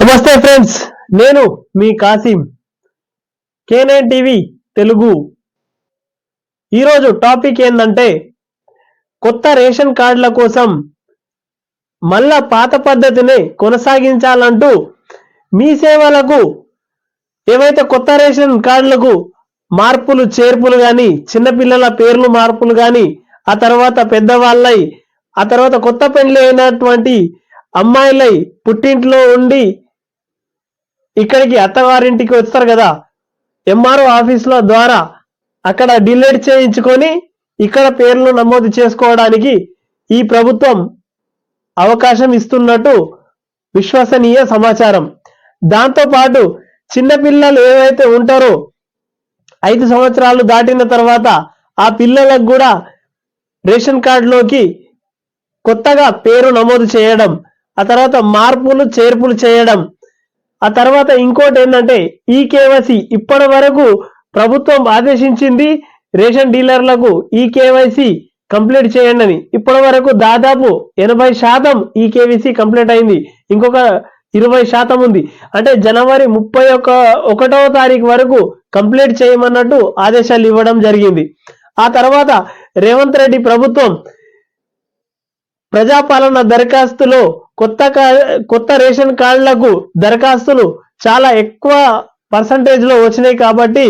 నమస్తే ఫ్రెండ్స్ నేను మీ కాసిం. Canine TV Telugu. ఈరోజు టాపిక్ ఏంటంటే కొత్త రేషన్ కార్డుల కోసం మళ్ళా పాత పద్ధతిని కొనసాగించాలంటూ మీ సేవలకు ఏవైతే కొత్త రేషన్ కార్డులకు మార్పులు చేర్పులు కానీ చిన్నపిల్లల పేర్లు మార్పులు కానీ ఆ తర్వాత పెద్దవాళ్ళై ఆ తర్వాత కొత్త పెళ్ళి అయినటువంటి అమ్మాయిలై పుట్టింట్లో ఉండి ఇక్కడికి అత్తవారింటికి వస్తారు కదా. ఎంఆర్ఓ ఆఫీసుల ద్వారా అక్కడ డిలేట్ చేయించుకొని ఇక్కడ పేర్లు నమోదు చేసుకోవడానికి ఈ ప్రభుత్వం అవకాశం ఇస్తున్నట్టు విశ్వసనీయ సమాచారం. దాంతోపాటు చిన్నపిల్లలు ఏవైతే ఉంటారో ఐదు సంవత్సరాలు దాటిన తర్వాత ఆ పిల్లలకు కూడా రేషన్ కార్డులోకి కొత్తగా పేరు నమోదు చేయడం ఆ తర్వాత మార్పులు చేర్పులు చేయడం ఆ తర్వాత ఇంకోటి ఏంటంటే ఈ కేవైసీ ఇప్పటి వరకు ప్రభుత్వం ఆదేశించింది రేషన్ డీలర్లకు ఈ కేవైసీ కంప్లీట్ చేయండి అని. ఇప్పటి వరకు దాదాపు ఎనభై శాతం ఈ కేవైసీ కంప్లీట్ అయింది. ఇంకొక ఇరవై శాతం ఉంది. అంటే జనవరి ముప్పై ఒక ఒకటవ తారీఖు వరకు కంప్లీట్ చేయమన్నట్టు ఆదేశాలు ఇవ్వడం జరిగింది. ఆ తర్వాత రేవంత్ రెడ్డి ప్రభుత్వం ప్రజాపాలన దరఖాస్తులో కొత్త కా- కొత్త రేషన్ కార్డులకు దరఖాస్తులు చాలా ఎక్కువ పర్సంటేజ్లో వచ్చినాయి కాబట్టి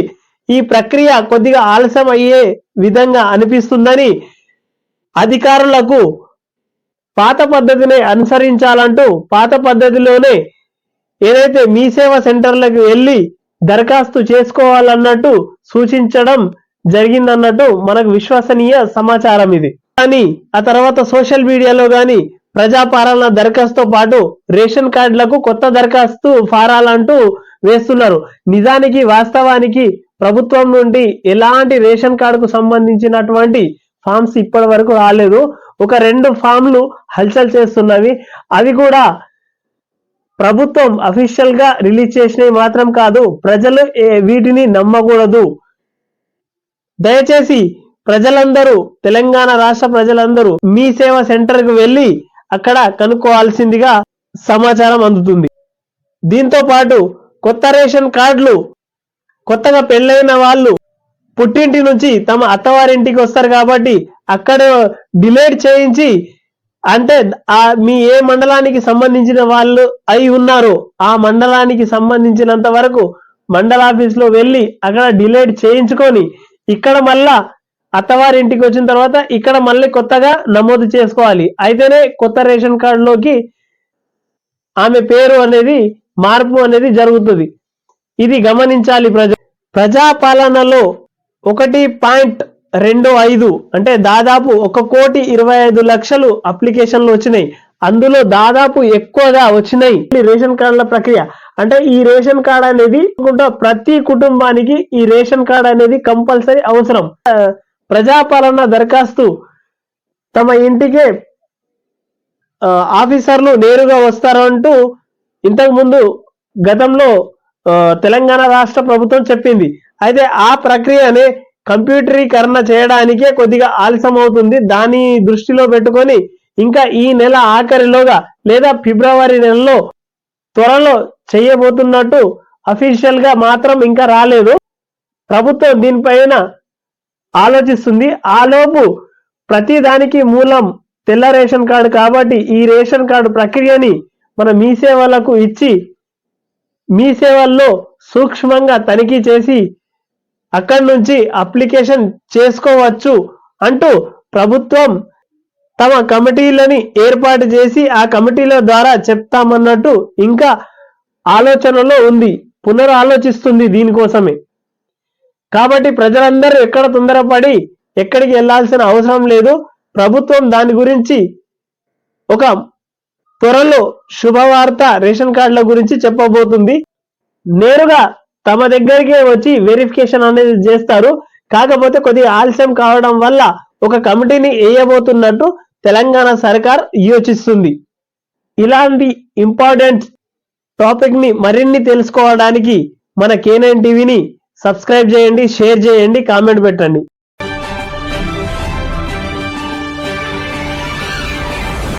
ఈ ప్రక్రియ కొద్దిగా ఆలస్యం అయ్యే విధంగా అనిపిస్తుందని అధికారులకు పాత పద్ధతిని అనుసరించాలంటూ పాత పద్ధతిలోనే ఏదైతే మీ సేవ సెంటర్లకు వెళ్ళి దరఖాస్తు చేసుకోవాలన్నట్టు సూచించడం జరిగిందన్నట్టు మనకు విశ్వసనీయ సమాచారం ఇది. కానీ ఆ తర్వాత సోషల్ మీడియాలో కానీ ప్రజాపాలన దరఖాస్తుతో పాటు రేషన్ కార్డులకు కొత్త దరఖాస్తు ఫారాలంటూ వేస్తున్నారు. నిజానికి వాస్తవానికి ప్రభుత్వం నుండి ఎలాంటి రేషన్ కార్డుకు సంబంధించినటువంటి ఫామ్స్ ఇప్పటి వరకు రాలేదు. ఒక రెండు ఫామ్లు హల్చల్ చేస్తున్నవి. అవి కూడా ప్రభుత్వం అఫీషియల్గా రిలీజ్ చేసినవి మాత్రం కాదు. ప్రజలు వీటిని నమ్మకూడదు. దయచేసి ప్రజలందరూ తెలంగాణ రాష్ట్ర ప్రజలందరూ మీ సేవ సెంటర్కు వెళ్ళి అక్కడ కనుక్కోవాల్సిందిగా సమాచారం అందుతుంది. దీంతో పాటు కొత్త రేషన్ కార్డులు కొత్తగా పెళ్ళైన వాళ్ళు పుట్టింటి నుంచి తమ అత్తవారింటికి వస్తారు కాబట్టి అక్కడ డిలేట్ చేయించి అంటే ఆ మీ ఏ మండలానికి సంబంధించిన వాళ్ళు అయి ఉన్నారో ఆ మండలానికి సంబంధించినంత వరకు మండల ఆఫీస్లో వెళ్ళి అక్కడ డిలేట్ చేయించుకొని ఇక్కడ మళ్ళా అత్తవారింటికి వచ్చిన తర్వాత ఇక్కడ మళ్ళీ కొత్తగా నమోదు చేసుకోవాలి. అయితేనే కొత్త రేషన్ కార్డులోకి ఆమె పేరు అనేది మార్పు అనేది జరుగుతుంది. ఇది గమనించాలి ప్రజ ప్రజాపాలనలో ఒకటి పాయింట్ రెండు ఐదు అంటే దాదాపు ఒక కోటి ఇరవై ఐదు లక్షలు అప్లికేషన్లు వచ్చినాయి. అందులో దాదాపు ఎక్కువగా వచ్చినాయి రేషన్ కార్డుల ప్రక్రియ. అంటే ఈ రేషన్ కార్డ్ అనేది ప్రతి కుటుంబానికి ఈ రేషన్ కార్డు అనేది కంపల్సరీ అవసరం. ప్రజాపాలన దరఖాస్తు తమ ఇంటికే ఆఫీసర్లు నేరుగా వస్తారంటూ ఇంతకుముందు ఇంతకు ముందు గతంలో తెలంగాణ రాష్ట్ర ప్రభుత్వం చెప్పింది. అయితే ఆ ప్రక్రియని కంప్యూటరీకరణ చేయడానికే కొద్దిగా ఆలస్యం అవుతుంది దాని దృష్టిలో పెట్టుకొని ఇంకా ఈ నెల ఆఖరిలోగా లేదా ఫిబ్రవరి నెలలో త్వరలో చేయబోతున్నట్టు అఫీషియల్గా మాత్రం ఇంకా రాలేదు. ప్రభుత్వం దీనిపైన ఆలోచిస్తుంది. ఆలోపు ప్రతి దానికి మూలం తెల్ల రేషన్ కార్డు కాబట్టి ఈ రేషన్ కార్డు ప్రక్రియని మన మీ సేవలకు ఇచ్చి మీ సేవల్లో సూక్ష్మంగా తనిఖీ చేసి అక్కడి నుంచి అప్లికేషన్ చేసుకోవచ్చు అంటూ ప్రభుత్వం తమ కమిటీలని ఏర్పాటు చేసి ఆ కమిటీల ద్వారా చెప్తామన్నట్టు ఇంకా ఆలోచనలో ఉంది పునరాలోచిస్తుంది దీనికోసమే. కాబట్టి ప్రజలందరూ ఎక్కడ తొందరపడి ఎక్కడికి వెళ్ళాల్సిన అవసరం లేదు. ప్రభుత్వం దాని గురించి ఒక త్వరలో శుభవార్త రేషన్ కార్డుల గురించి చెప్పబోతుంది. నేరుగా తమ దగ్గరికే వచ్చి వెరిఫికేషన్ అనేది చేస్తారు. కాకపోతే కొద్దిగా ఆలస్యం కావడం వల్ల ఒక కమిటీని వేయబోతున్నట్టు తెలంగాణ సర్కార్ యోచిస్తుంది. ఇలాంటి ఇంపార్టెంట్ టాపిక్ని మరిన్ని తెలుసుకోవడానికి మన కేనైన్ టీవీని సబ్స్క్రైబ్ చేయండి షేర్ చేయండి కామెంట్ పెట్టండి.